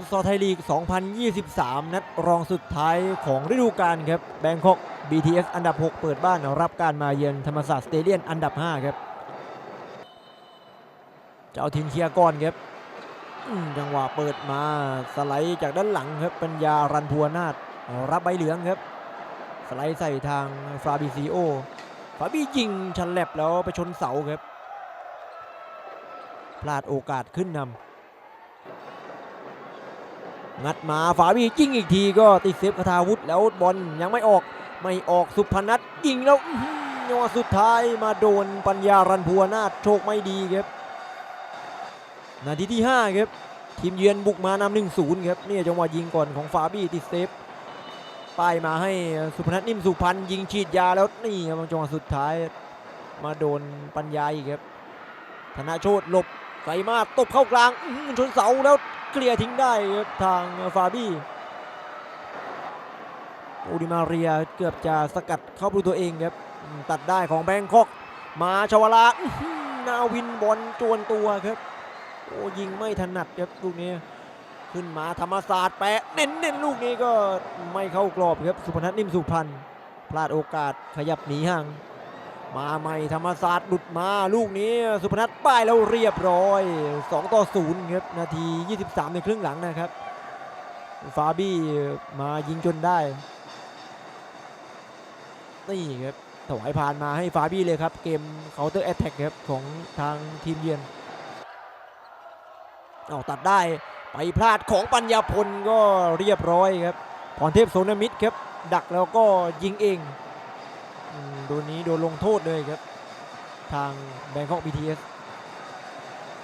ฟุตซอลไทยลีก 2023 นัดรองสุดท้ายของฤดูกาลครับแบงคอก BTS อันดับ 6 เปิดบ้านรับการมาเยือนธรรมศาสตร์สเตเดียนอันดับ 5 ครับเจ้าทินเคลียร์ก่อนครับจังหวะเปิดมาสไลด์จากด้านหลังครับปัญญารันพัวนาถรับใบเหลืองครับ สไลด์ใส่ทางฟาบิซิโอฟาบียิงชันแลบแล้วไปชนเสาครับ พลาดโอกาสขึ้นนำ งัดมาฝาบียิงอีกทีก็ติดเซฟคาทาวุธแล้วบอลยังไม่ออกไม่ออกสุพนัทยิงแล้วอื้อหือจังหวะสุดท้ายมาโดนปัญญารันพัวนาโชคไม่ดีครับนาทีที่ 5 ครับทีมเยือนบุกมานำหนึ่งศูนย์ครับนี่จังหวะยิงก่อนของฟาบี้ติดเซฟป้ายมาให้สุพนัทนิ่มสุพรรณยิงฉีดยาแล้วนี่ครับจังหวะสุดท้าย มาโดนปัญญาอีกครับธนาโชตหลบ ไกลมากตบเข้ากลางชนเสาแล้วเคลียร์ทิ้งได้ครับทางฟาบี้อูดิมาเรียเกือบจะสกัดเข้าประตูตัวเองครับตัดได้ของแบงคอก มาชวลานาวินบอลจวนตัวครับโอ้ยิงไม่ถนัดครับลูกนี้ขึ้นมาธรรมศาสตร์แปะเน้นเน้นลูกนี้ก็ไม่เข้ากรอบครับสุพนัทนิ่มสุพรรณพลาดโอกาสขยับหนีห่าง มาใหม่ธรรมศาสตร์หลุดมาลูกนี้สุพนัทป้ายแล้วเรียบร้อย 2 ต่อ0ครับนาที 23 ในครึ่งหลังนะครับ ฟาบี้มายิงจนได้นี่ครับถวายผ่านมาให้ฟาบี้เลยครับ เกมเคาน์เตอร์แอตแทกครับของทางทีมเยือนเอาตัดได้ไปพลาดของปัญญาพลก็เรียบร้อยครับพรเทพโซนมิดครับ ดักแล้วก็ยิงเอง โดนนี้โดนลงโทษเลยครับ ทางแบงคอก BTS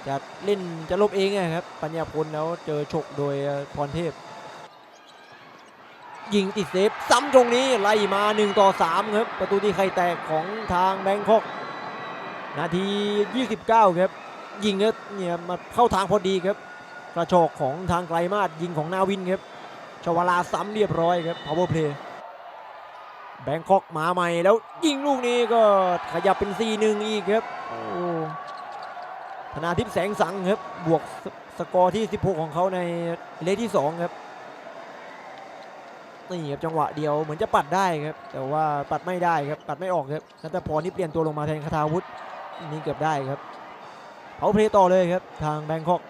จะเล่นจะลบเองไงครับ ปัญญาพลแล้วเจอฉกโดยพรเทพ ยิงติดเซฟซ้ำตรงนี้ไล่มา 1 ต่อ 3 ครับ ประตูที่ไข่แตกของทางแบงคอก นาที 29 ครับ ยิงครับเนี่ยมาเข้าทางพอดีครับ กระโชกของทางไกลมาศยิงของนาวินครับชวลาซ้ำเรียบร้อยครับ power play แบงคอกมาใหม่แล้วยิงลูกนี้ก็ขยับเป็น 4-1 อีกครับธนาทิพย์แสงสังครับบวกสสกอร์ที่ 16 ของเขาในเลขที่ 2 ครับนี่ครับจังหวะเดียวเหมือนจะปัดได้ครับ แต่ว่าปัดไม่ได้ครับปัดไม่ออกครับนัทพรนี่เปลี่ยนตัวลงมาแทนคาทาวุฒินี่เกือบได้ครับเขาเพลย์ต่อเลยครับ ทางแบงคอก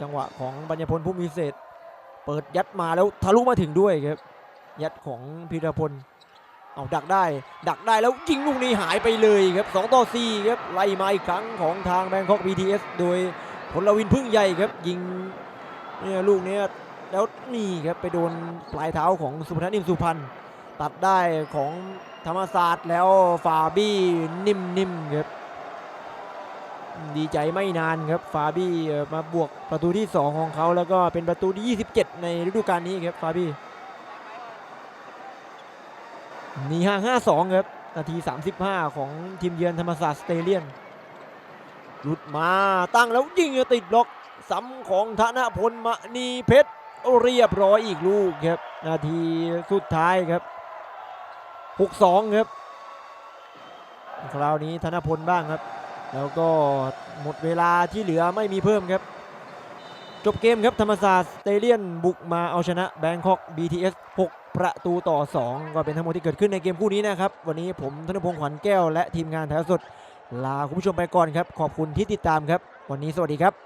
จังหวะของบัญญพลผู้มีเศษ เปิดยัดมาแล้วทะลุมาถึงด้วยครับ ยัดของพีรพล เอาดักได้ ดักได้แล้วยิงลูกนี้หายไปเลยครับ2ต่อ4ครับไล่มาอีกครั้งของทางแบงคอก BTS โดยพลวินพึ่งใหญ่ครับยิงเนี่ยลูกเนี้ยแล้วนี่ครับไปโดนปลายเท้าของสุพนัทนิมสุพรรณตัดได้ของธรรมศาสตร์แล้วฟาบี้นิ่มๆครับดีใจไม่นานครับฟาบี้มาบวกประตูที่ 2 ของเขาแล้วก็เป็นประตูที่ 27 ในฤดูกาลนี้ครับฟาบี้ นี่ห้าห้าสองครับนาที 35 ของทีมเยือนธรรมศาสตร์สเตเลียนหลุดมาตั้งแล้วยิงติดบล็อกซ้ำของธนพลมณีเพชรเรียบร้อยอีกลูกครับ นาทีสุดท้ายครับ 6-2 ครับคราวนี้ธนพลบ้างครับ แล้วก็หมดเวลาที่เหลือไม่มีเพิ่มครับ จบเกมครับธรรมศาสตร์สเตเลียนบุกมาเอาชนะแบงคอก BTS 6 ประตูต่อ 2 ก็เป็นทั้งหมดที่เกิดขึ้นในเกมคู่นี้นะครับ วันนี้ผมธนพงศ์ขวัญแก้วและทีมงานถ่ายสด ลาคุณผู้ชมไปก่อนครับ ขอบคุณที่ติดตามครับ วันนี้สวัสดีครับ